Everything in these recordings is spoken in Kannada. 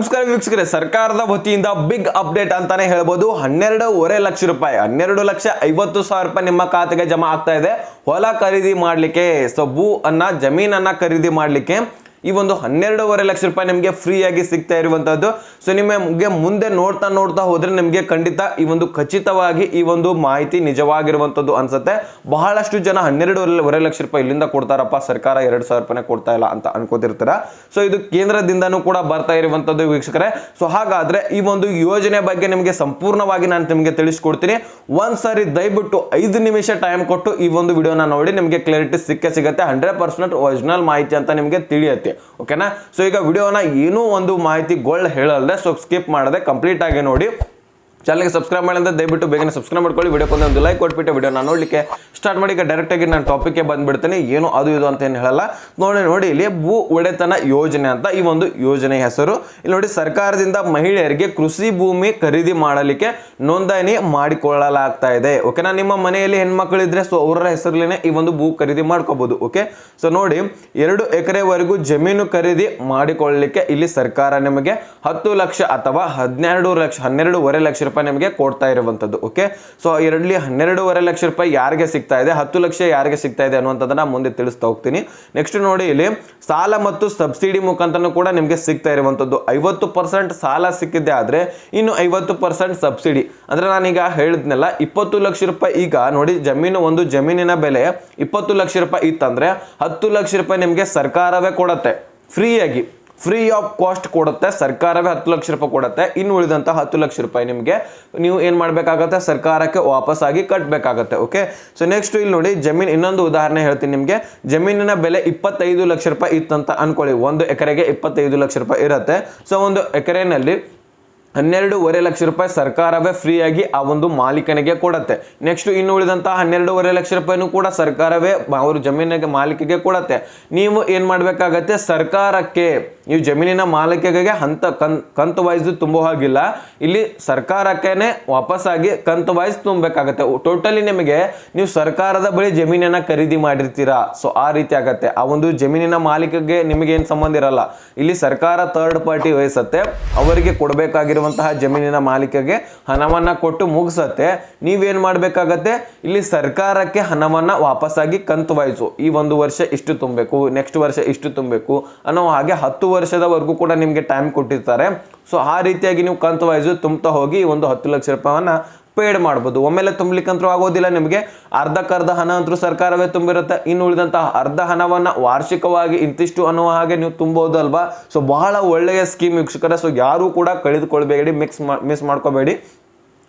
ನಮಸ್ಕಾರ ವೀಕ್ಷಕರೇ, ಸರ್ಕಾರದ ವತಿಯಿಂದ ಬಿಗ್ ಅಪ್ಡೇಟ್ ಅಂತಾನೆ ಹೇಳ್ಬೋದು. ಹನ್ನೆರಡೂವರೆ ಲಕ್ಷ ರೂಪಾಯಿ, ಹನ್ನೆರಡು ಲಕ್ಷ ಐವತ್ತು ಸಾವಿರ ರೂಪಾಯಿ ನಿಮ್ಮ ಖಾತೆಗೆ ಜಮಾ ಆಗ್ತಾ ಇದೆ. ಹೊಲ ಖರೀದಿ ಮಾಡಲಿಕ್ಕೆ ಸೊ ಭೂ ಅನ್ನ ಜಮೀನನ್ನ ಖರೀದಿ ಮಾಡಲಿಕ್ಕೆ ಈ ಒಂದು ಹನ್ನೆರಡೂವರೆ ಲಕ್ಷ ರೂಪಾಯಿ ನಿಮಗೆ ಫ್ರೀಯಾಗಿ ಸಿಗ್ತಾ ಇರುವಂತದ್ದು ಸೊ ನಿಮಗೆ ಮುಂದೆ ನೋಡ್ತಾ ನೋಡ್ತಾ ಹೋದ್ರೆ ನಿಮಗೆ ಖಂಡಿತ ಈ ಒಂದು ಖಚಿತವಾಗಿ ಈ ಒಂದು ಮಾಹಿತಿ ನಿಜವಾಗಿರುವಂತದ್ದು ಅನ್ಸುತ್ತೆ. ಬಹಳಷ್ಟು ಜನ ಹನ್ನೆರಡೂವರೆ ಲಕ್ಷ ರೂಪಾಯಿ ಇಲ್ಲಿಂದ ಕೊಡ್ತಾರಪ್ಪ, ಸರ್ಕಾರ ಎರಡು ಸಾವಿರ ರೂಪಾಯಿ ಕೊಡ್ತಾ ಇಲ್ಲ ಅಂತ ಅನ್ಕೋತಿರ್ತಾರೆ? ಸೊ ಇದು ಕೇಂದ್ರದಿಂದನೂ ಕೂಡ ಬರ್ತಾ ಇರುವಂತದ್ದು ವೀಕ್ಷಕರೇ. ಸೊ ಹಾಗಾದ್ರೆ ಈ ಒಂದು ಯೋಜನೆ ಬಗ್ಗೆ ನಿಮಗೆ ಸಂಪೂರ್ಣವಾಗಿ ನಾನು ನಿಮಗೆ ತಿಳಿಸ್ಕೊಡ್ತೀನಿ. ಒಂದು ಸಾರಿ ದಯವಿಟ್ಟು ಐದು ನಿಮಿಷ ಟೈಮ್ ಕೊಟ್ಟು ಈ ಒಂದು ವಿಡಿಯೋನ ನೋಡಿ, ನಿಮಗೆ ಕ್ಲಾರಿಟಿ ಸಿಕ್ಕೇ ಸಿಗುತ್ತೆ. ಹಂಡ್ರೆಡ್ ಪರ್ಸೆಂಟ್ ಒರಿಜಿನಲ್ ಮಾಹಿತಿ ಅಂತ ನಿಮಗೆ ತಿಳಿಯುತ್ತೆ. ಓಕೆನಾ ಸೊ ಈಗ ವಿಡಿಯೋನ ಏನೂ ಒಂದು ಮಾಹಿತಿ ಗೋಲ್ಡ್ ಹೇಳಲ್ದೆ ಸೊ ಸ್ಕಿಪ್ ಮಾಡದೆ ಕಂಪ್ಲೀಟ್ ಆಗಿ ನೋಡಿ. ಚಾನಲ್ಗೆ ಸಬ್ಸ್ಕ್ರೈಬ್ ಮಾಡಿದ್ರೆ ದಯವಿಟ್ಟು ಬೇಗನೆ ಸಬ್ಸ್ಕ್ರೈಬ್ ಮಾಡ್ಕೊಳ್ಳಿ. ವಿಡಿಯೋ ಒಂದು ಲೈಕ್ ಕೊಟ್ಬಿಟ್ಟು ನಾನು ನೋಡಲಿಕ್ಕೆ ಸ್ಟಾರ್ಟ್ ಮಾಡಿ ಈಗ ಡೈರೆಕ್ಟ್ ಆಗಿ ನಾನು ಟಾಪಿಕ್ಗೆ ಬಂದ್ಬಿಡ್ತೀನಿ. ಏನು, ಅದು, ಇದು ಅಂತ ಏನು ಹೇಳಲ್ಲ. ನೋಡಿ ನೋಡಿ ಇಲ್ಲಿ ಭೂ ಒಡೆತನ ಯೋಜನೆ ಅಂತ ಈ ಒಂದು ಯೋಜನೆ ಹೆಸರು. ಇಲ್ಲಿ ನೋಡಿ, ಸರ್ಕಾರದಿಂದ ಮಹಿಳೆಯರಿಗೆ ಕೃಷಿ ಭೂಮಿ ಖರೀದಿ ಮಾಡಲಿಕ್ಕೆ ನೋಂದಣಿ ಮಾಡಿಕೊಳ್ಳಲಾಗ್ತಾ ಇದೆ. ಓಕೆನಾ ನಿಮ್ಮ ಮನೆಯಲ್ಲಿ ಹೆಣ್ಮಕ್ಳಿದ್ರೆ ಸೊ ಅವರ ಹೆಸರಲ್ಲೇ ಈ ಒಂದು ಭೂ ಖರೀದಿ ಮಾಡ್ಕೋಬಹುದು ಓಕೆ ಸೊ ನೋಡಿ, ಎರಡು ಎಕರೆವರೆಗೂ ಜಮೀನು ಖರೀದಿ ಮಾಡಿಕೊಳ್ಳಲಿಕ್ಕೆ ಇಲ್ಲಿ ಸರ್ಕಾರ ನಿಮಗೆ ಹತ್ತು ಲಕ್ಷ ಅಥವಾ ಹದಿನೆರಡು ಲಕ್ಷ, ಹನ್ನೆರಡೂವರೆ ಲಕ್ಷ ನಿಮಗೆ ಕೊಡ್ತಾ ಇರುವಂತದ್ದು ಓಕೆ ಸೊ ಎರಡಲ್ಲಿ ಹನ್ನೆರಡೂವರೆ ಲಕ್ಷ ರೂಪಾಯಿ ಯಾರಿಗೆ ಸಿಗ್ತಾ ಇದೆ, ಹತ್ತು ಲಕ್ಷ ಯಾರಿಗೆ ಸಿಗ್ತಾ ಇದೆ ಅನ್ನುವಂಥದ್ದನ್ನ ಮುಂದೆ ತಿಳಿಸ್ತಾ ಹೋಗ್ತೀನಿ. ನೆಕ್ಸ್ಟ್ ನೋಡಿ ಇಲ್ಲಿ, ಸಾಲ ಮತ್ತು ಸಬ್ಸಿಡಿ ಮುಖಾಂತರ ಕೂಡ ನಿಮಗೆ ಸಿಗ್ತಾ ಇರುವಂತದ್ದು. ಐವತ್ತು ಪರ್ಸೆಂಟ್ ಸಾಲ ಸಿಕ್ಕಿದೆ ಆದ್ರೆ ಇನ್ನು ಐವತ್ತು ಪರ್ಸೆಂಟ್ ಸಬ್ಸಿಡಿ. ಅಂದ್ರೆ ನಾನೀಗ ಹೇಳಿದ್ನಲ್ಲ, ಇಪ್ಪತ್ತು ಲಕ್ಷ ರೂಪಾಯಿ ಈಗ ನೋಡಿ, ಜಮೀನು ಒಂದು ಜಮೀನಿನ ಬೆಲೆ ಇಪ್ಪತ್ತು ಲಕ್ಷ ರೂಪಾಯಿ ಇತ್ತಂದ್ರೆ ಹತ್ತು ಲಕ್ಷ ರೂಪಾಯಿ ನಿಮಗೆ ಸರ್ಕಾರವೇ ಕೊಡತ್ತೆ ಫ್ರೀಯಾಗಿ ಫ್ರೀ ಆಫ್ ಕಾಸ್ಟ್ ಕೊಡುತ್ತೆ, ಸರ್ಕಾರವೇ ಹತ್ತು ಲಕ್ಷ ರೂಪಾಯಿ ಕೊಡುತ್ತೆ. ಇನ್ನು ಉಳಿದಂಥ ಹತ್ತು ಲಕ್ಷ ರೂಪಾಯಿ ನಿಮಗೆ ನೀವು ಏನು ಮಾಡಬೇಕಾಗತ್ತೆ? ಸರ್ಕಾರಕ್ಕೆ ವಾಪಸ್ ಆಗಿ ಕಟ್ಟಬೇಕಾಗತ್ತೆ ಓಕೆ ಸೊ ನೆಕ್ಸ್ಟ್ ಇಲ್ಲಿ ನೋಡಿ, ಜಮೀನು, ಇನ್ನೊಂದು ಉದಾಹರಣೆ ಹೇಳ್ತೀನಿ ನಿಮಗೆ. ಜಮೀನಿನ ಬೆಲೆ ಇಪ್ಪತ್ತೈದು ಲಕ್ಷ ರೂಪಾಯಿ ಇತ್ತಂತ ಅನ್ಕೊಳ್ಳಿ. ಒಂದು ಎಕರೆಗೆ ಇಪ್ಪತ್ತೈದು ಲಕ್ಷ ರೂಪಾಯಿ ಇರುತ್ತೆ. ಸೊ ಒಂದು ಎಕರೆನಲ್ಲಿ ಹನ್ನೆರಡೂವರೆ ಲಕ್ಷ ರೂಪಾಯಿ ಸರ್ಕಾರವೇ ಫ್ರೀಯಾಗಿ ಆ ಒಂದು ಮಾಲೀಕನಿಗೆ ಕೊಡತ್ತೆ. ನೆಕ್ಸ್ಟ್ ಇನ್ನು ಉಳಿದಂತಹ ಹನ್ನೆರಡೂವರೆ ಲಕ್ಷ ರೂಪಾಯಿನೂ ಕೂಡ ಸರ್ಕಾರವೇ ಅವ್ರ ಜಮೀನಿಗೆ ಮಾಲೀಕಿಗೆ ಕೊಡುತ್ತೆ. ನೀವು ಏನು ಮಾಡಬೇಕಾಗತ್ತೆ? ಸರ್ಕಾರಕ್ಕೆ ನೀವು ಜಮೀನಿನ ಮಾಲೀಕಿಗೆ ಹಂತ ಕನ್ ಕಂತು ವೈಸ್ ತುಂಬೋ ಹಾಗಿಲ್ಲ. ಇಲ್ಲಿ ಸರ್ಕಾರಕ್ಕೇನೆ ವಾಪಸ್ಸಾಗಿ ಕಂತು ವೈಸ್ ತುಂಬಬೇಕಾಗತ್ತೆ. ಟೋಟಲಿ ನಿಮಗೆ ನೀವು ಸರ್ಕಾರದ ಬಳಿ ಜಮೀನನ್ನ ಖರೀದಿ ಮಾಡಿರ್ತೀರಾ? ಸೊ ಆ ರೀತಿ ಆಗತ್ತೆ. ಆ ಒಂದು ಜಮೀನಿನ ಮಾಲೀಕಿಗೆ ನಿಮಗೆ ಏನು ಸಂಬಂಧ ಇರಲ್ಲ. ಇಲ್ಲಿ ಸರ್ಕಾರ ಥರ್ಡ್ ಪಾರ್ಟಿ ವಹಿಸುತ್ತೆ. ಅವರಿಗೆ ಕೊಡಬೇಕಾಗಿರುವಂತಹ ಜಮೀನಿನ ಮಾಲೀಕಗೆ ಹಣವನ್ನು ಕೊಟ್ಟು ಮುಗಿಸತ್ತೆ. ನೀವೇನು ಮಾಡಬೇಕಾಗತ್ತೆ? ಇಲ್ಲಿ ಸರ್ಕಾರಕ್ಕೆ ಹಣವನ್ನು ವಾಪಸ್ಸಾಗಿ ಕಂತು ವಹಿಸು ಈ ಒಂದು ವರ್ಷ ಇಷ್ಟು ತುಂಬಬೇಕು, ನೆಕ್ಸ್ಟ್ ವರ್ಷ ಇಷ್ಟು ತುಂಬಬೇಕು ಅನ್ನೋ ಹಾಗೆ ಹತ್ತು ವರ್ಷದವರೆಗೂ ಕೂಡ ನಿಮಗೆ ಟೈಮ್ ಕೊಟ್ಟಿರ್ತಾರೆ. ಸೊ ಆ ರೀತಿಯಾಗಿ ನೀವು ಕಂತು ವೈಸು ತುಂಬ್ತಾ ಹೋಗಿ ಒಂದು ಹತ್ತು ಲಕ್ಷ ರೂಪಾಯಿವನ್ನ ಪೇಡ್ ಮಾಡ್ಬೋದು. ಒಮ್ಮೆಲೆ ತುಂಬಲಿಕ್ಕಂತೂ ಆಗೋದಿಲ್ಲ ನಿಮಗೆ. ಅರ್ಧಕ್ಕರ್ಧ ಹಣ ಅಂತೂ ಸರ್ಕಾರವೇ ತುಂಬಿರುತ್ತೆ. ಇನ್ನು ಉಳಿದಂತಹ ಅರ್ಧ ಹಣವನ್ನು ವಾರ್ಷಿಕವಾಗಿ ಇಂತಿಷ್ಟು ಅನ್ನುವ ಹಾಗೆ ನೀವು ತುಂಬೋದು ಅಲ್ವಾ? ಸೊ ಬಹಳ ಒಳ್ಳೆಯ ಸ್ಕೀಮ್ ವೀಕ್ಷಕರ. ಸೊ ಯಾರು ಕೂಡ ಕಳೆದುಕೊಳ್ಬೇಡಿ ಮಿಕ್ಸ್ ಮಿಸ್ ಮಾಡ್ಕೋಬೇಡಿ.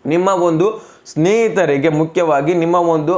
ನಿಮ್ಮ ಒಂದು ಸ್ನೇಹಿತರಿಗೆ ಮುಖ್ಯವಾಗಿ ನಿಮ್ಮ ಒಂದು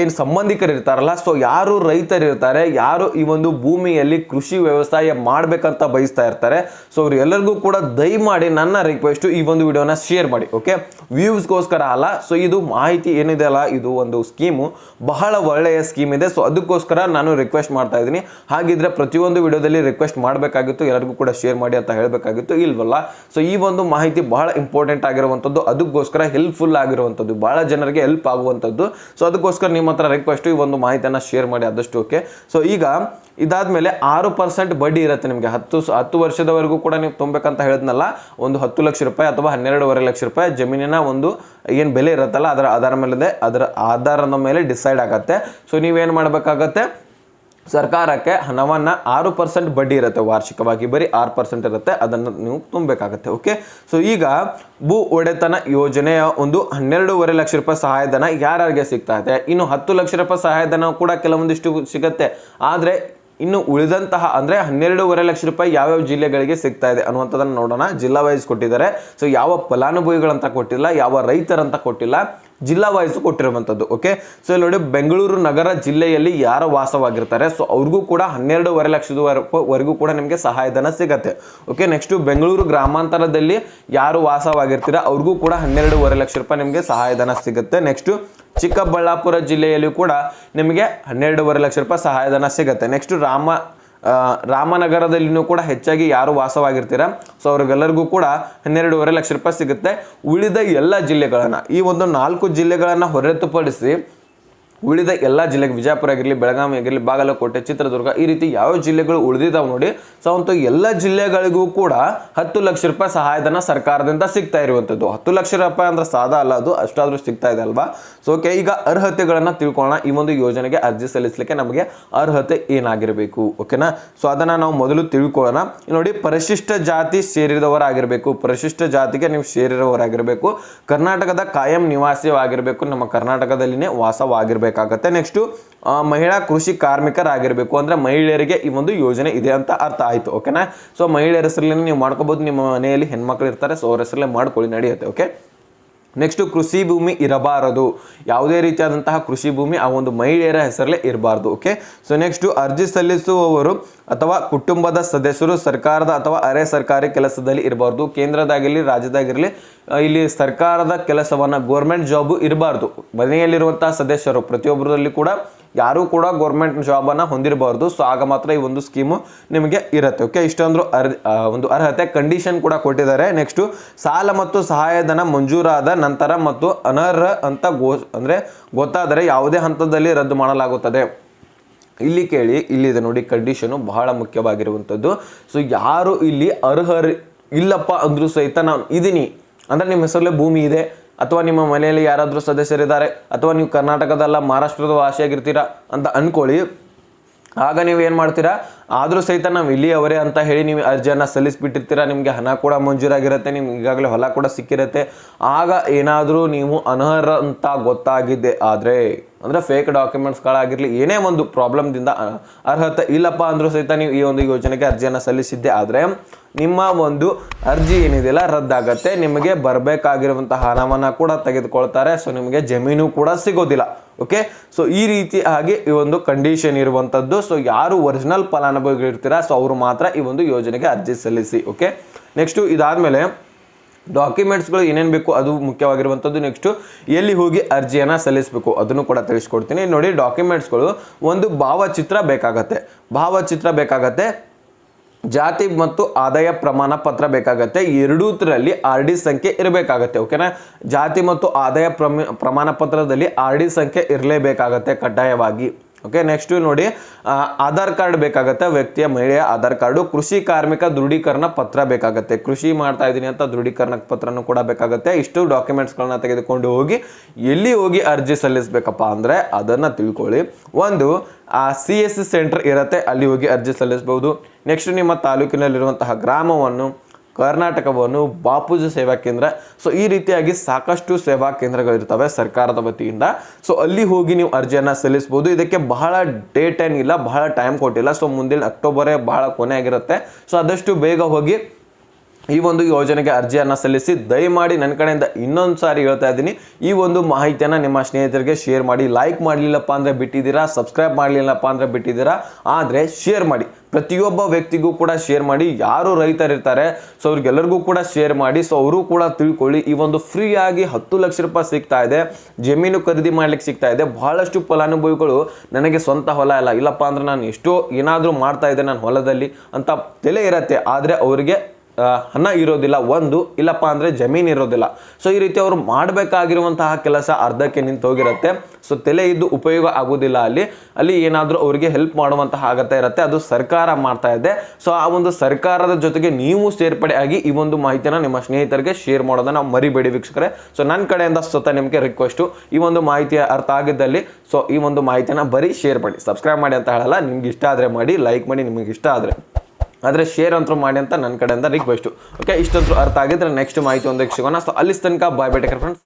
ಏನು ಸಂಬಂಧಿಕರು ಇರ್ತಾರಲ್ಲ ಸೊ ಯಾರು ರೈತರಿರ್ತಾರೆ, ಯಾರು ಈ ಒಂದು ಭೂಮಿಯಲ್ಲಿ ಕೃಷಿ ವ್ಯವಸಾಯ ಮಾಡಬೇಕಂತ ಬಯಸ್ತಾ ಇರ್ತಾರೆ, ಸೊ ಅವ್ರು ಎಲ್ಲರಿಗೂ ಕೂಡ ದಯಮಾಡಿ ನನ್ನ ರಿಕ್ವೆಸ್ಟು ಈ ಒಂದು ವಿಡಿಯೋನ ಶೇರ್ ಮಾಡಿ ಓಕೆ ವ್ಯೂಸ್ಗೋಸ್ಕರ ಅಲ್ಲ, ಸೊ ಇದು ಮಾಹಿತಿ ಏನಿದೆ ಅಲ್ಲ, ಇದು ಒಂದು ಸ್ಕೀಮು ಬಹಳ ಒಳ್ಳೆಯ ಸ್ಕೀಮ್ ಇದೆ, ಸೊ ಅದಕ್ಕೋಸ್ಕರ ನಾನು ರಿಕ್ವೆಸ್ಟ್ ಮಾಡ್ತಾ ಇದ್ದೀನಿ. ಹಾಗಿದ್ರೆ ಪ್ರತಿಯೊಂದು ವಿಡಿಯೋದಲ್ಲಿ ರಿಕ್ವೆಸ್ಟ್ ಮಾಡಬೇಕಾಗಿತ್ತು, ಎಲ್ಲರಿಗೂ ಕೂಡ ಶೇರ್ ಮಾಡಿ ಅಂತ ಹೇಳಬೇಕಾಗಿತ್ತು, ಇಲ್ವಲ್ಲ? ಸೊ ಈ ಒಂದು ಮಾಹಿತಿ ಬಹಳ ಇಂಪಾರ್ಟೆಂಟ್ ಆಗಿರುವಂಥದ್ದು, ಅದಕ್ಕೋಸ್ಕರ ಹೆಲ್ಪ್ಫುಲ್ ಆಗಿರುವಂಥದ್ದು ಭಾಳ ಜನರಿಗೆ ಹೆಲ್ಪ್ ಆಗುವಂಥದ್ದು. ಸೊ ಅದಕ್ಕೋಸ್ಕರ ನಿಮ್ಮ ಹತ್ರ ರಿಕ್ವೆಸ್ಟು ಈ ಒಂದು ಮಾಹಿತಿಯನ್ನು ಶೇರ್ ಮಾಡಿ, ಆದಷ್ಟು ಓಕೆ ಸೊ ಈಗ ಇದಾದ ಮೇಲೆ ಆರು ಪರ್ಸೆಂಟ್ ಬಡ್ಡಿ ಇರುತ್ತೆ ನಿಮಗೆ. ಹತ್ತು ಹತ್ತು ವರ್ಷದವರೆಗೂ ಕೂಡ ನೀವು ತುಂಬಬೇಕಂತ ಹೇಳಿದ್ನಲ್ಲ, ಒಂದು ಹತ್ತು ಲಕ್ಷ ರೂಪಾಯಿ ಅಥವಾ ಹನ್ನೆರಡೂವರೆ ಲಕ್ಷ ರೂಪಾಯಿ ಜಮೀನಿನ ಒಂದು ಏನು ಬೆಲೆ ಇರುತ್ತಲ್ಲ, ಅದರ ಆಧಾರ ಮೇಲೆ ಅದರ ಆಧಾರದ ಮೇಲೆ ಡಿಸೈಡ್ ಆಗತ್ತೆ. ಸೊ ನೀವೇನು ಮಾಡಬೇಕಾಗತ್ತೆ? ಸರ್ಕಾರಕ್ಕೆ ಹಣವನ್ನು ಆರು ಪರ್ಸೆಂಟ್ ಬಡ್ಡಿ ಇರುತ್ತೆ, ವಾರ್ಷಿಕವಾಗಿ ಬರೀ ಆರು ಪರ್ಸೆಂಟ್ ಇರುತ್ತೆ, ಅದನ್ನು ನೀವು ತುಂಬಬೇಕಾಗತ್ತೆ ಓಕೆ ಸೊ ಈಗ ಭೂ ಒಡೆತನ ಯೋಜನೆಯ ಒಂದು ಹನ್ನೆರಡೂವರೆ ಲಕ್ಷ ರೂಪಾಯಿ ಸಹಾಯಧನ ಯಾರ್ಯಾರಿಗೆ ಸಿಗ್ತಾ ಇದೆ? ಇನ್ನು ಹತ್ತು ಲಕ್ಷ ರೂಪಾಯಿ ಸಹಾಯಧನ ಕೂಡ ಕೆಲವೊಂದಿಷ್ಟು ಸಿಗುತ್ತೆ. ಆದರೆ ಇನ್ನು ಉಳಿದಂತಹ, ಅಂದರೆ ಹನ್ನೆರಡೂವರೆ ಲಕ್ಷ ರೂಪಾಯಿ ಯಾವ್ಯಾವ ಜಿಲ್ಲೆಗಳಿಗೆ ಸಿಗ್ತಾ ಇದೆ ಅನ್ನುವಂಥದ್ದನ್ನು ನೋಡೋಣ. ಜಿಲ್ಲಾ ವೈಸ್ ಕೊಟ್ಟಿದ್ದಾರೆ. ಸೊ ಯಾವ ಫಲಾನುಭವಿಗಳಂತ ಕೊಟ್ಟಿಲ್ಲ, ಯಾವ ರೈತರಂತ ಕೊಟ್ಟಿಲ್ಲ. ಜಿಲ್ಲಾ ವಾಯ್ಸು ಕೊಟ್ಟಿರುವಂಥದ್ದು ಓಕೆ ಸೊ ಇಲ್ಲಿ ನೋಡಿ ಬೆಂಗಳೂರು ನಗರ ಜಿಲ್ಲೆಯಲ್ಲಿ ಯಾರು ವಾಸವಾಗಿರ್ತಾರೆ? ಸೊ ಅವ್ರಿಗೂ ಕೂಡ ಹನ್ನೆರಡೂವರೆ ಲಕ್ಷದವರೆಗೂ ಕೂಡ ನಿಮಗೆ ಸಹಾಯಧನ ಸಿಗತ್ತೆ ಓಕೆ ನೆಕ್ಸ್ಟ್ ಬೆಂಗಳೂರು ಗ್ರಾಮಾಂತರದಲ್ಲಿ ಯಾರು ವಾಸವಾಗಿರ್ತೀರ, ಅವ್ರಿಗೂ ಕೂಡ ಹನ್ನೆರಡೂವರೆ ಲಕ್ಷ ರೂಪಾಯಿ ನಿಮಗೆ ಸಹಾಯಧನ ಸಿಗುತ್ತೆ. ನೆಕ್ಸ್ಟ್ ಚಿಕ್ಕಬಳ್ಳಾಪುರ ಜಿಲ್ಲೆಯಲ್ಲಿ ಕೂಡ ನಿಮಗೆ ಹನ್ನೆರಡೂವರೆ ಲಕ್ಷ ರೂಪಾಯಿ ಸಹಾಯಧನ ಸಿಗುತ್ತೆ. ನೆಕ್ಸ್ಟ್ ರಾಮ ರಾಮನಗರದಲ್ಲಿನೂ ಕೂಡ ಹೆಚ್ಚಾಗಿ ಯಾರು ವಾಸವಾಗಿರ್ತೀರ? ಸೊ ಅವ್ರಿಗೆಲ್ಲರಿಗೂ ಕೂಡ ಹನ್ನೆರಡೂವರೆ ಲಕ್ಷ ರೂಪಾಯಿ ಸಿಗುತ್ತೆ ಉಳಿದ ಎಲ್ಲ ಜಿಲ್ಲೆಗಳನ್ನು. ಈ ಒಂದು ನಾಲ್ಕು ಜಿಲ್ಲೆಗಳನ್ನು ಹೊರತುಪಡಿಸಿ ಉಳಿದ ಎಲ್ಲ ಜಿಲ್ಲೆಗೆ ವಿಜಯಪುರ ಆಗಿರಲಿ, ಬೆಳಗಾವಿ ಆಗಿರಲಿ, ಬಾಗಲಕೋಟೆ, ಚಿತ್ರದುರ್ಗ, ಈ ರೀತಿ ಯಾವ ಜಿ.ಲ್ಲೆಗಳು ಉಳಿದಿದ್ದಾವೆ ನೋಡಿ. ಸೊ ಅಂತ ಎಲ್ಲ ಜಿಲ್ಲೆಗಳಿಗೂ ಕೂಡ ಹತ್ತು ಲಕ್ಷ ರೂಪಾಯಿ ಸಹಾಯಧನ ಸರ್ಕಾರದಿಂದ ಸಿಗ್ತಾ ಇರುವಂಥದ್ದು. ಹತ್ತು ಲಕ್ಷ ರೂಪಾಯಿ ಅಂದ್ರೆ ಸಾದಾ ಅಲ್ಲ ಅದು, ಅಷ್ಟಾದರೂ ಸಿಗ್ತಾ ಇದೆ ಅಲ್ವಾ? ಸೊ ಓಕೆ ಈಗ ಅರ್ಹತೆಗಳನ್ನು ತಿಳ್ಕೊಳ್ಳೋಣ. ಈ ಒಂದು ಯೋಜನೆಗೆ ಅರ್ಜಿ ಸಲ್ಲಿಸಲಿಕ್ಕೆ ನಮಗೆ ಅರ್ಹತೆ ಏನಾಗಿರಬೇಕು? ಓಕೆನಾ ಸೊ ಅದನ್ನ ನಾವು ಮೊದಲು ತಿಳ್ಕೊಳ್ಳೋಣ. ನೋಡಿ, ಪರಿಶಿಷ್ಟ ಜಾತಿ ಸೇರಿದವರಾಗಿರಬೇಕು. ಪರಿಶಿಷ್ಟ ಜಾತಿಗೆ ನೀವು ಸೇರಿದವರಾಗಿರಬೇಕು ಕರ್ನಾಟಕದ ಕಾಯಂ ನಿವಾಸಿಯಾಗಿರಬೇಕು ನಮ್ಮ ಕರ್ನಾಟಕದಲ್ಲಿನೇ ವಾಸವಾಗಿರ್ಬೇಕಾಗತ್ತೆ ನೆಕ್ಸ್ಟು ಮಹಿಳಾ ಕೃಷಿ ಕಾರ್ಮಿಕರಾಗಿರಬೇಕು ಅಂದ್ರೆ ಮಹಿಳೆಯರಿಗೆ ಈ ಒಂದು ಯೋಜನೆ ಇದೆ ಅಂತ ಅರ್ಥ ಆಯ್ತು ಓಕೆನಾ ಸೊ ಮಹಿಳೆಯರ ಹೆಸರಲ್ಲೇ ನೀವು ಮಾಡ್ಕೋಬೋದು, ನಿಮ್ಮ ಮನೆಯಲ್ಲಿ ಹೆಣ್ಮಕ್ಳು ಇರ್ತಾರೆ ಸೊ ಅವ್ರ ಹೆಸರಲ್ಲೇ ಮಾಡ್ಕೊಳ್ಳಿ, ನಡೆಯುತ್ತೆ ಓಕೆ ನೆಕ್ಸ್ಟು ಕೃಷಿ ಭೂಮಿ ಇರಬಾರದು. ಯಾವುದೇ ರೀತಿಯಾದಂತಹ ಕೃಷಿ ಭೂಮಿ ಆ ಒಂದು ಮಹಿಳೆಯರ ಹೆಸರಲ್ಲೇ ಇರಬಾರ್ದು ಓಕೆ ಸೊ ನೆಕ್ಸ್ಟು ಅರ್ಜಿ ಸಲ್ಲಿಸುವವರು ಅಥವಾ ಕುಟುಂಬದ ಸದಸ್ಯರು ಸರ್ಕಾರದ ಅಥವಾ ಅರೆ ಸರ್ಕಾರಿ ಕೆಲಸದಲ್ಲಿ ಇರಬಾರ್ದು. ಕೇಂದ್ರದಾಗಿರಲಿ, ರಾಜ್ಯದಾಗಿರಲಿ ಇಲ್ಲಿ ಸರ್ಕಾರದ ಕೆಲಸವನ್ನು ಗೋರ್ಮೆಂಟ್ ಜಾಬು ಇರಬಾರ್ದು. ಮನೆಯಲ್ಲಿರುವಂತಹ ಸದಸ್ಯರು, ಪ್ರತಿಯೊಬ್ಬರಲ್ಲಿ ಕೂಡ ಯಾರೂ ಕೂಡ ಗೌರ್ಮೆಂಟ್ ಜಾಬನ್ನು ಹೊಂದಿರಬಾರ್ದು. ಸೊ ಆಗ ಮಾತ್ರ ಈ ಒಂದು ಸ್ಕೀಮು ನಿಮಗೆ ಇರುತ್ತೆ ಓಕೆ ಇಷ್ಟೊಂದು ಒಂದು ಅರ್ಹತೆ ಕಂಡೀಷನ್ ಕೂಡ ಕೊಟ್ಟಿದ್ದಾರೆ. ನೆಕ್ಸ್ಟು ಸಾಲ ಮತ್ತು ಸಹಾಯಧನ ಮಂಜೂರಾದ ನಂತರ ಮತ್ತು ಅನರ್ಹ ಅಂತ ಗೋ, ಅಂದರೆ ಗೊತ್ತಾದರೆ ಯಾವುದೇ ಹಂತದಲ್ಲಿ ರದ್ದು ಮಾಡಲಾಗುತ್ತದೆ. ಇಲ್ಲಿ ಕೇಳಿ ಇಲ್ಲಿದೆ ನೋಡಿ ಕಂಡೀಷನು ಬಹಳ ಮುಖ್ಯವಾಗಿರುವಂಥದ್ದು. ಸೊ ಯಾರು ಇಲ್ಲಿ ಅರ್ಹರು, ಇಲ್ಲಪ್ಪ ಅಂದರೂ ಸಹಿತ ನಾನು ಇದ್ದೀನಿ ಅಂದರೆ ನಿಮ್ಮ ಹೆಸರಲ್ಲೇ ಭೂಮಿ ಇದೆ. ಅಥವಾ ನಿಮ್ಮ ಮನೆಯಲ್ಲಿ ಯಾರಾದರೂ ಸದಸ್ಯರಿದ್ದಾರೆ, ಅಥವಾ ನೀವು ಕರ್ನಾಟಕದಲ್ಲ, ಮಹಾರಾಷ್ಟ್ರದ ವಾಸಿಯಾಗಿರ್ತೀರಾ ಅಂತ ಅಂದ್ಕೊಳ್ಳಿ ಆಗ ನೀವು ಏನು ಮಾಡ್ತೀರಾ? ಆದರೂ ಸಹಿತ ನಾವು ಇಲ್ಲಿಯವರೇ ಅಂತ ಹೇಳಿ ನೀವು ಅರ್ಜಿಯನ್ನು ಸಲ್ಲಿಸಿಬಿಟ್ಟಿರ್ತೀರ, ನಿಮಗೆ ಹಣ ಕೂಡ ಮಂಜೂರಾಗಿರುತ್ತೆ, ನಿಮ್ಗೆ ಈಗಾಗಲೇ ಹೊಲ ಕೂಡ ಸಿಕ್ಕಿರುತ್ತೆ. ಆಗ ಏನಾದರೂ ನೀವು ಅನರ್ಹ ಅಂತ ಗೊತ್ತಾಗಿದ್ದೆ ಆದರೆ, ಅಂದರೆ ಫೇಕ್ ಡಾಕ್ಯುಮೆಂಟ್ಸ್ಗಳಾಗಿರಲಿ ಏನೇ ಒಂದು ಪ್ರಾಬ್ಲಮ್ದಿಂದ ಅರ್ಹತೆ ಇಲ್ಲಪ್ಪ ಅಂದರೂ ಸಹಿತ ನೀವು ಈ ಒಂದು ಯೋಜನೆಗೆ ಅರ್ಜಿಯನ್ನು ಸಲ್ಲಿಸಿದ್ದೆ ಆದರೆ ನಿಮ್ಮ ಒಂದು ಅರ್ಜಿ ಏನಿದೆಯಲ್ಲ, ರದ್ದಾಗತ್ತೆ. ನಿಮಗೆ ಬರಬೇಕಾಗಿರುವಂತಹ ಹಣವನ್ನು ಕೂಡ ತೆಗೆದುಕೊಳ್ತಾರೆ. ಸೊ ನಿಮಗೆ ಜಮೀನು ಕೂಡ ಸಿಗೋದಿಲ್ಲ. ಓಕೆ ಸೊ ಈ ರೀತಿ ಆಗಿ ಈ ಒಂದು ಕಂಡೀಷನ್ ಇರುವಂಥದ್ದು ಸೊ ಯಾರು ಒರಿಜಿನಲ್ ಫಲಾನುಭವಿಗಳಿರ್ತೀರಾ ಸೊ ಅವರು ಮಾತ್ರ ಈ ಒಂದು ಯೋಜನೆಗೆ ಅರ್ಜಿ ಸಲ್ಲಿಸಿ. ಓಕೆ ನೆಕ್ಸ್ಟು ಇದಾದಮೇಲೆ ಡಾಕ್ಯುಮೆಂಟ್ಸ್ಗಳು ಏನೇನು ಬೇಕು, ಅದು ಮುಖ್ಯವಾಗಿರುವಂಥದ್ದು ನೆಕ್ಸ್ಟು ಎಲ್ಲಿ ಹೋಗಿ ಅರ್ಜಿಯನ್ನು ಸಲ್ಲಿಸಬೇಕು, ಅದನ್ನು ಕೂಡ ತಿಳಿಸ್ಕೊಡ್ತೀನಿ. ನೋಡಿ ಡಾಕ್ಯುಮೆಂಟ್ಸ್ಗಳು ಒಂದು ಭಾವಚಿತ್ರ ಬೇಕಾಗತ್ತೆ. ಭಾವಚಿತ್ರ ಬೇಕಾಗತ್ತೆ. ಜಾತಿ ಮತ್ತು ಆದಾಯ ಪ್ರಮಾಣ ಪತ್ರ ಬೇಕಾಗತ್ತೆ. ಎರಡೂದರಲ್ಲಿ ಆರ್ ಡಿ ಸಂಖ್ಯೆ ಇರಬೇಕಾಗತ್ತೆ ಓಕೆನಾ ಜಾತಿ ಮತ್ತು ಆದಾಯ ಪ್ರಮ, ಪ್ರಮಾಣ ಪತ್ರದಲ್ಲಿ ಆರ್ ಡಿ ಸಂಖ್ಯೆ ಇರಲೇಬೇಕಾಗತ್ತೆ ಕಡ್ಡಾಯವಾಗಿ. ಓಕೆ ನೆಕ್ಸ್ಟ್ ನೋಡಿ ಆಧಾರ್ ಕಾರ್ಡ್ ಬೇಕಾಗತ್ತೆ, ವ್ಯಕ್ತಿಯ ಮಹಿಳೆಯ ಆಧಾರ್ ಕಾರ್ಡು, ಕೃಷಿ ಕಾರ್ಮಿಕ ದೃಢೀಕರಣ ಪತ್ರ ಬೇಕಾಗತ್ತೆ. ಕೃಷಿ ಮಾಡ್ತಾ ಇದ್ದೀನಿ ಅಂತ ದೃಢೀಕರಣ ಪತ್ರನೂ ಕೂಡ ಬೇಕಾಗತ್ತೆ. ಇಷ್ಟು ಡಾಕ್ಯುಮೆಂಟ್ಸ್ಗಳನ್ನ ತೆಗೆದುಕೊಂಡು ಹೋಗಿ, ಎಲ್ಲಿ ಹೋಗಿ ಅರ್ಜಿ ಸಲ್ಲಿಸಬೇಕಪ್ಪ ಅಂದರೆ ಅದನ್ನು ತಿಳ್ಕೊಳ್ಳಿ. ಒಂದು, ಆ ಸಿ ಎಸ್ ಸಿ ಸೆಂಟರ್ ಇರುತ್ತೆ, ಅಲ್ಲಿ ಹೋಗಿ ಅರ್ಜಿ ಸಲ್ಲಿಸ್ಬೋದು. ನೆಕ್ಸ್ಟ್ ನಿಮ್ಮ ತಾಲೂಕಿನಲ್ಲಿರುವಂತಹ ಗ್ರಾಮವನ್ನು ಕರ್ನಾಟಕವನ್ನು ಬಾಪೂಜಿ ಸೇವಾ ಕೇಂದ್ರ. ಸೊ ಈ ರೀತಿಯಾಗಿ ಸಾಕಷ್ಟು ಸೇವಾ ಕೇಂದ್ರಗಳಿರ್ತವೆ ಸರ್ಕಾರದ ವತಿಯಿಂದ. ಸೊ ಅಲ್ಲಿ ಹೋಗಿ ನೀವು ಅರ್ಜಿಯನ್ನು ಸಲ್ಲಿಸ್ಬೋದು. ಇದಕ್ಕೆ ಬಹಳ ಡೇಟ್ ಏನಿಲ್ಲ, ಬಹಳ ಟೈಮ್ ಕೊಟ್ಟಿಲ್ಲ. ಸೊ ಮುಂದಿನ ಅಕ್ಟೋಬರೇ ಬಹಳ ಕೊನೆ ಆಗಿರುತ್ತೆ. ಸೊ ಆದಷ್ಟು ಬೇಗ ಹೋಗಿ ಈ ಒಂದು ಯೋಜನೆಗೆ ಅರ್ಜಿಯನ್ನು ಸಲ್ಲಿಸಿ ದಯಮಾಡಿ ನನ್ನ ಕಡೆಯಿಂದ ಇನ್ನೊಂದು ಸಾರಿ ಹೇಳ್ತಾ ಇದ್ದೀನಿ. ಈ ಒಂದು ಮಾಹಿತಿಯನ್ನು ನಿಮ್ಮ ಸ್ನೇಹಿತರಿಗೆ ಶೇರ್ ಮಾಡಿ. ಲೈಕ್ ಮಾಡಲಿಲ್ಲಪ್ಪ ಅಂದರೆ ಬಿಟ್ಟಿದ್ದೀರಾ? ಸಬ್ಸ್ಕ್ರೈಬ್ ಮಾಡಲಿಲ್ಲಪ್ಪ ಅಂದರೆ ಬಿಟ್ಟಿದ್ದೀರಾ? ಆದರೆ ಶೇರ್ ಮಾಡಿ. ಪ್ರತಿಯೊಬ್ಬ ವ್ಯಕ್ತಿಗೂ ಕೂಡ ಶೇರ್ ಮಾಡಿ. ಯಾರು ರೈತರಿರ್ತಾರೆ, ಸೊ ಅವ್ರಿಗೆಲ್ಲರಿಗೂ ಕೂಡ ಶೇರ್ ಮಾಡಿ. ಸೊ ಅವರು ಕೂಡ ತಿಳ್ಕೊಳ್ಳಿ, ಈ ಒಂದು ಫ್ರೀಯಾಗಿ ಹತ್ತು ಲಕ್ಷ ರೂಪಾಯಿ ಸಿಗ್ತಾ ಇದೆ. ಜಮೀನು ಖರೀದಿ ಮಾಡ್ಲಿಕ್ಕೆ ಸಿಗ್ತಾ ಇದೆ. ಬಹಳಷ್ಟು ಫಲಾನುಭವಿಗಳು ನನಗೆ ಸ್ವಂತ ಹೊಲ ಇಲ್ಲ ಇಲ್ಲಪ್ಪ ಅಂದ್ರೆ ನಾನು ಎಷ್ಟೋ ಏನಾದರೂ ಮಾಡ್ತಾ ಇದ್ದೆ ನಾನು ಹೊಲದಲ್ಲಿ ಅಂತ ತಲೆ ಇರತ್ತೆ. ಆದರೆ ಅವರಿಗೆ ಹಣ ಇರೋದಿಲ್ಲ, ಒಂದು, ಇಲ್ಲಪ್ಪ ಅಂದರೆ ಜಮೀನು ಇರೋದಿಲ್ಲ. ಸೊ ಈ ರೀತಿ ಅವರು ಮಾಡಬೇಕಾಗಿರುವಂತಹ ಕೆಲಸ ಅರ್ಧಕ್ಕೆ ನಿಂತು ಹೋಗಿರುತ್ತೆ. ಸೊ ತಲೆ ಇದ್ದು ಉಪಯೋಗ ಆಗೋದಿಲ್ಲ ಅಲ್ಲಿ. ಅಲ್ಲಿ ಏನಾದರೂ ಅವರಿಗೆ ಹೆಲ್ಪ್ ಮಾಡುವಂತಹ ಆಗುತ್ತೆ ಇರುತ್ತೆ. ಅದು ಸರ್ಕಾರ ಮಾಡ್ತಾ ಇದೆ. ಸೊ ಆ ಒಂದು ಸರ್ಕಾರದ ಜೊತೆಗೆ ನೀವು ಸೇರ್ಪಡೆ ಆಗಿ ಈ ಒಂದು ಮಾಹಿತಿನ ನಿಮ್ಮ ಸ್ನೇಹಿತರಿಗೆ ಶೇರ್ ಮಾಡೋದನ್ನು ಮರಿಬೇಡಿ ವೀಕ್ಷಕರೇ. ಸೊ ನನ್ನ ಕಡೆಯಿಂದ ಸ್ವತಃ ನಿಮಗೆ ರಿಕ್ವೆಸ್ಟು ಈ ಒಂದು ಮಾಹಿತಿಯ ಅರ್ಥ ಆಗಿದ್ದಲ್ಲಿ ಸೊ ಈ ಒಂದು ಮಾಹಿತಿನ ಬರೀ ಶೇರ್ ಮಾಡಿ ಸಬ್ಸ್ಕ್ರೈಬ್ ಮಾಡಿ ಅಂತ ಹೇಳಲ್ಲ. ನಿಮ್ಗೆ ಇಷ್ಟ ಆದರೆ ಮಾಡಿ ಲೈಕ್ ಮಾಡಿ, ನಿಮಗೆ ಇಷ್ಟ ಆದರೆ. ಆದರೆ ಶೇರ್ ಅಂತೂ ಮಾಡಿ ಅಂತ ನನ್ನ ಕಡೆಯಿಂದ ರಿಕ್ವೆಸ್ಟು ಓಕೆ ಇಷ್ಟಂತೂ ಅರ್ಥ ಆಗಿದ್ರೆ ನೆಕ್ಸ್ಟ್ ಮಾಹಿತಿ ಒಂದು ಸಿಗೋಣ ಸೊ ಅಲ್ಲಿ ತನಕ ಬಾಯ್ ಬೇಟೆ ಫ್ರೆಂಡ್ಸ್